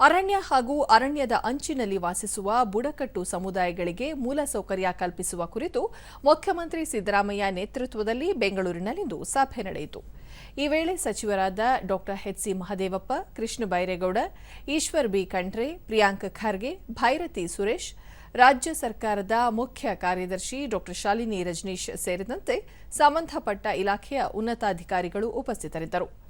ಅರಣ್ಯ ಹಾಗೂ ಅರಣ್ಯದ ಅಂಚಿನಲ್ಲಿ ವಾಸಿಸುವ ಬುಡಕಟ್ಟು ಸಮುದಾಯಗಳಿಗೆ ಮೂಲಸೌಕರ್ಯ ಕಲ್ಪಿಸುವ ಕುರಿತು ಮುಖ್ಯಮಂತ್ರಿ ಸಿದ್ದರಾಮಯ್ಯ ನೇತೃತ್ವದಲ್ಲಿ ಬೆಂಗಳೂರಿನಲ್ಲಿಂದು ಸಭೆ ನಡೆಯಿತು. ಈ ವೇಳೆ ಸಚಿವರಾದ Dr H C Mahadevappa, Krishna Byregowda, Eshwar B Khandre, Priyank Kharge, Byrathi Suresh, ರಾಜ್ಯ ಸರ್ಕಾರದ ಮುಖ್ಯ ಕಾರ್ಯದರ್ಶಿ ಡಾ ಶಾಲಿನಿ ರಜನೀಶ್ ಸೇರಿದಂತೆ ಸಂಬಂಧಪಟ್ಟ ಇಲಾಖೆಯ ಉನ್ನತಾಧಿಕಾರಿಗಳು ಉಪಸ್ಥಿತರಿದ್ದರು.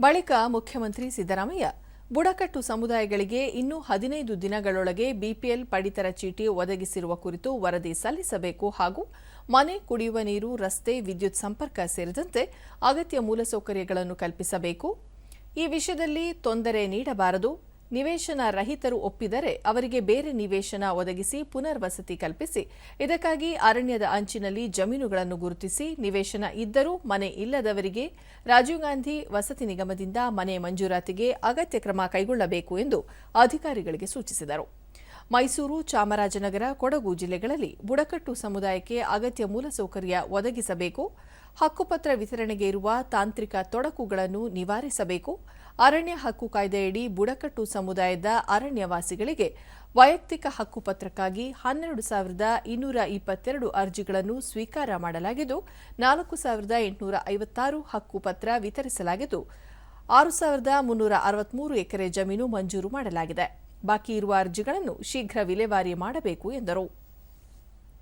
ಬಳಿಕ ಮುಖ್ಯಮಂತ್ರಿ ಸಿದ್ದರಾಮಯ್ಯ, ಬುಡಕಟ್ಟು ಸಮುದಾಯಗಳಿಗೆ ಇನ್ನೂ ಹದಿನೈದು ದಿನಗಳೊಳಗೆ ಬಿಪಿಎಲ್ ಪಡಿತರ ಚೀಟಿ ಒದಗಿಸಿರುವ ಕುರಿತು ವರದಿ ಸಲ್ಲಿಸಬೇಕು ಹಾಗೂ ಮನೆ ಕುಡಿಯುವ ನೀರು, ರಸ್ತೆ, ವಿದ್ಯುತ್ ಸಂಪರ್ಕ ಸೇರಿದಂತೆ ಅಗತ್ಯ ಮೂಲಸೌಕರ್ಯಗಳನ್ನು ಕಲ್ಪಿಸಬೇಕು. ಈ ವಿಷಯದಲ್ಲಿ ತೊಂದರೆ ನೀಡಬಾರದು. ನಿವೇಶನ ರಹಿತರು ಒಪ್ಪಿದರೆ ಅವರಿಗೆ ಬೇರೆ ನಿವೇಶನ ಒದಗಿಸಿ ಪುನರ್ವಸತಿ ಕಲ್ಪಿಸಿ. ಇದಕ್ಕಾಗಿ ಅರಣ್ಯದ ಅಂಚಿನಲ್ಲಿ ಜಮೀನುಗಳನ್ನು ಗುರುತಿಸಿ ನಿವೇಶನ ಇದ್ದರೂ ಮನೆ ಇಲ್ಲದವರಿಗೆ ರಾಜೀವ್ ಗಾಂಧಿ ವಸತಿ ನಿಗಮದಿಂದ ಮನೆ ಮಂಜೂರಾತಿಗೆ ಅಗತ್ಯ ಕ್ರಮ ಕೈಗೊಳ್ಳಬೇಕು ಎಂದು ಅಧಿಕಾರಿಗಳಿಗೆ ಸೂಚಿಸಿದರು. ಮೈಸೂರು, ಚಾಮರಾಜನಗರ, ಕೊಡಗು ಜಿಲ್ಲೆಗಳಲ್ಲಿ ಬುಡಕಟ್ಟು ಸಮುದಾಯಕ್ಕೆ ಅಗತ್ಯ ಮೂಲಸೌಕರ್ಯ ಒದಗಿಸಬೇಕು. ಹಕ್ಕುಪತ್ರ ವಿತರಣೆಗೆ ಇರುವ ತಾಂತ್ರಿಕ ತೊಡಕುಗಳನ್ನು ನಿವಾರಿಸಬೇಕು. ಅರಣ್ಯ ಹಕ್ಕು ಕಾಯ್ದೆಯಡಿ ಬುಡಕಟ್ಟು ಸಮುದಾಯದ ಅರಣ್ಯವಾಸಿಗಳಿಗೆ ವೈಯಕ್ತಿಕ ಹಕ್ಕುಪತ್ರಕ್ಕಾಗಿ ಹನ್ನೆರಡು ಸಾವಿರದ ಇನ್ನೂರ ಇಪ್ಪತ್ತೆರಡು ಅರ್ಜಿಗಳನ್ನು ಸ್ವೀಕಾರ ಮಾಡಲಾಗಿದ್ದು, ನಾಲ್ಕು ಸಾವಿರದ ಎಂಟುನೂರ ಐವತ್ತಾರು ಹಕ್ಕುಪತ್ರ ವಿತರಿಸಲಾಗಿದ್ದು, ಆರು ಸಾವಿರದ ಮುನ್ನೂರ ಅರವತ್ಮೂರು ಎಕರೆ ಜಮೀನು ಮಂಜೂರು ಮಾಡಲಾಗಿದೆ. ಬಾಕಿ ಇರುವ ಅರ್ಜಿಗಳನ್ನು ಶೀಘ್ರ ವಿಲೇವಾರಿ ಮಾಡಬೇಕು ಎಂದರು.